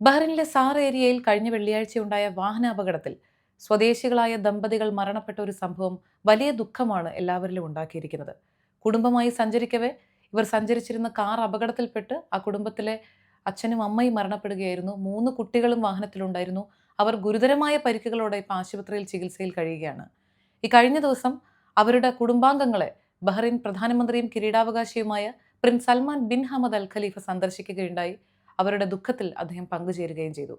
ബഹ്റിനിലെ sir ഏരിയയിൽ കഴിഞ്ഞ വെള്ളിയാഴ്ചയുണ്ടായ വാഹനാപകടത്തിൽ സ്വദേശികളായ ദമ്പതികൾ മരണപ്പെട്ട ഒരു സംഭവം വലിയ ദുഃഖമാണ് എല്ലാവരിലും ഉണ്ടാക്കിയിരിക്കുന്നത്. കുടുംബമായി സഞ്ചരിക്കവേ ഇവർ സഞ്ചരിച്ചിരുന്ന കാർ അപകടത്തിൽപ്പെട്ട് ആ കുടുംബത്തിലെ അച്ഛനും അമ്മയും മരണപ്പെടുകയായിരുന്നു. മൂന്ന് കുട്ടികളും വാഹനത്തിലുണ്ടായിരുന്നു. അവർ ഗുരുതരമായ പരിക്കുകളോടെ ഇപ്പോൾ ആശുപത്രിയിൽ ചികിത്സയിൽ കഴിയുകയാണ്. ഈ കഴിഞ്ഞ ദിവസം അവരുടെ കുടുംബാംഗങ്ങളെ ബഹ്റൈൻ പ്രധാനമന്ത്രിയും കിരീടാവകാശിയുമായ prince Salman bin Hamad al Khalifa സന്ദർശിക്കുകയുണ്ടായി. അവരുടെ ദുഃഖത്തിൽ അദ്ദേഹം പങ്കുചേരുകയും ചെയ്തു.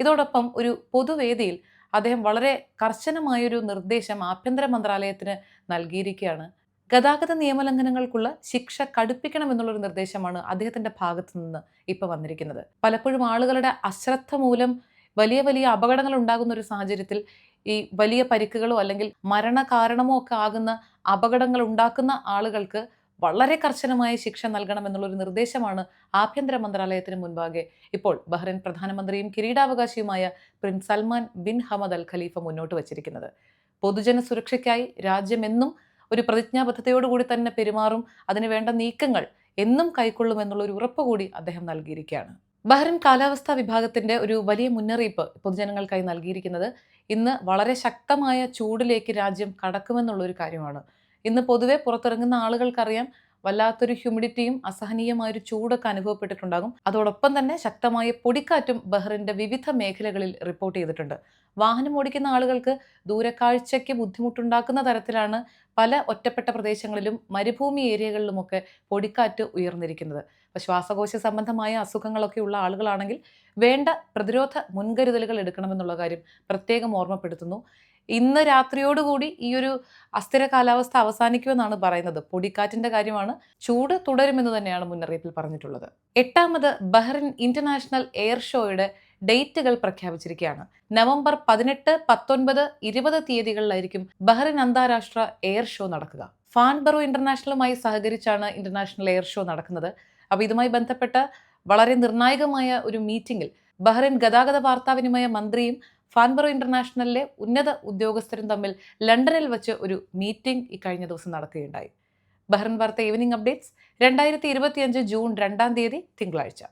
ഇതോടൊപ്പം ഒരു പൊതുവേദിയിൽ അദ്ദേഹം വളരെ കർശനമായൊരു നിർദ്ദേശം ആഭ്യന്തര മന്ത്രാലയത്തിന് നൽകിയിരിക്കുകയാണ്. ഗതാഗത നിയമലംഘനങ്ങൾക്കുള്ള ശിക്ഷ കടുപ്പിക്കണമെന്നുള്ളൊരു നിർദ്ദേശമാണ് അദ്ദേഹത്തിന്റെ ഭാഗത്തു നിന്ന് ഇപ്പോൾ വന്നിരിക്കുന്നത്. പലപ്പോഴും ആളുകളുടെ അശ്രദ്ധ മൂലം വലിയ വലിയ അപകടങ്ങൾ ഉണ്ടാകുന്ന ഒരു സാഹചര്യത്തിൽ ഈ വലിയ പരിക്കുകളോ അല്ലെങ്കിൽ മരണ കാരണമോ ഒക്കെ ആകുന്ന അപകടങ്ങൾ ഉണ്ടാക്കുന്ന ആളുകൾക്ക് വളരെ കർശനമായ ശിക്ഷ നൽകണമെന്നുള്ളൊരു നിർദ്ദേശമാണ് ആഭ്യന്തര മന്ത്രാലയത്തിന് മുൻപാകെ. ഇപ്പോൾ ബഹ്റൈൻ പ്രധാനമന്ത്രിയും കിരീടാവകാശിയുമായ prince Salman bin Hamad al Khalifa മുന്നോട്ട് വച്ചിരിക്കുന്നത്. പൊതുജന സുരക്ഷയ്ക്കായി രാജ്യമെന്നും ഒരു പ്രതിജ്ഞാബദ്ധതയോടുകൂടി തന്നെ പെരുമാറും അതിന് വേണ്ട നീക്കങ്ങൾ എന്നും കൈക്കൊള്ളുമെന്നുള്ള ഒരു ഉറപ്പ് കൂടി അദ്ദേഹം നൽകിയിരിക്കുകയാണ്. ബഹ്റിൻ കാലാവസ്ഥാ വിഭാഗത്തിന്റെ ഒരു വലിയ മുന്നറിയിപ്പ് പൊതുജനങ്ങൾക്കായി നൽകിയിരിക്കുന്നത് ഇന്ന് വളരെ ശക്തമായ ചൂടിലേക്ക് രാജ്യം കടക്കുമെന്നുള്ള ഒരു കാര്യമാണ്. ഇന്ന് പൊതുവെ പുറത്തിറങ്ങുന്ന ആളുകൾക്കറിയാം വല്ലാത്തൊരു ഹ്യൂമിഡിറ്റിയും അസഹനീയമായ ഒരു ചൂടൊക്കെ അനുഭവപ്പെട്ടിട്ടുണ്ടാകും. അതോടൊപ്പം തന്നെ ശക്തമായ പൊടിക്കാറ്റും ബഹ്റിന്റെ വിവിധ മേഖലകളിൽ റിപ്പോർട്ട് ചെയ്തിട്ടുണ്ട്. വാഹനം ഓടിക്കുന്ന ആളുകൾക്ക് ദൂരക്കാഴ്ചയ്ക്ക് ബുദ്ധിമുട്ടുണ്ടാക്കുന്ന തരത്തിലാണ് പല ഒറ്റപ്പെട്ട പ്രദേശങ്ങളിലും മരുഭൂമി ഏരിയകളിലുമൊക്കെ പൊടിക്കാറ്റ് ഉയർന്നിരിക്കുന്നത്. അപ്പോൾ ശ്വാസകോശ സംബന്ധമായ അസുഖങ്ങളൊക്കെ ഉള്ള ആളുകളാണെങ്കിൽ വേണ്ട പ്രതിരോധ മുൻകരുതലുകൾ എടുക്കണമെന്നുള്ള കാര്യം പ്രത്യേകം ഓർമ്മപ്പെടുത്തുന്നു. ഇന്ന് രാത്രിയോടുകൂടി ഈ ഒരു അസ്ഥിര കാലാവസ്ഥ അവസാനിക്കുമെന്നാണ് പറയുന്നത്. പൊടിക്കാറ്റിന്റെ കാര്യമാണ് ചൂട് തുടരുമെന്ന് തന്നെയാണ് മുന്നറിയിപ്പിൽ പറഞ്ഞിട്ടുള്ളത്. എട്ടാമത് ബഹ്റിൻ ഇന്റർനാഷണൽ എയർ ഷോയുടെ ഡേറ്റുകൾ പ്രഖ്യാപിച്ചിരിക്കുകയാണ്. നവംബർ പതിനെട്ട് പത്തൊൻപത് ഇരുപത് തീയതികളിലായിരിക്കും ബഹ്റിൻ അന്താരാഷ്ട്ര എയർ ഷോ നടക്കുക. ഫാൻബറോ ഇന്റർനാഷണലുമായി സഹകരിച്ചാണ് ഇന്റർനാഷണൽ എയർ ഷോ നടക്കുന്നത്. അപ്പോൾ ഇതുമായി ബന്ധപ്പെട്ട വളരെ നിർണായകമായ ഒരു മീറ്റിംഗിൽ ബഹ്റിൻ ഗതാഗത വാർത്താവിനിമയ മന്ത്രിയും ഫാൻബറോ ഇന്റർനാഷണലിലെ ഉന്നത ഉദ്യോഗസ്ഥരും തമ്മിൽ ലണ്ടനിൽ വെച്ച് ഒരു മീറ്റിംഗ് ഇക്കഴിഞ്ഞ ദിവസം നടക്കുകയുണ്ടായി. ബഹ്റിൻ വാർത്ത ഈവനിംഗ് അപ്ഡേറ്റ്സ് രണ്ടായിരത്തി ഇരുപത്തിയഞ്ച് ജൂൺ രണ്ടാം തീയതി തിങ്കളാഴ്ച.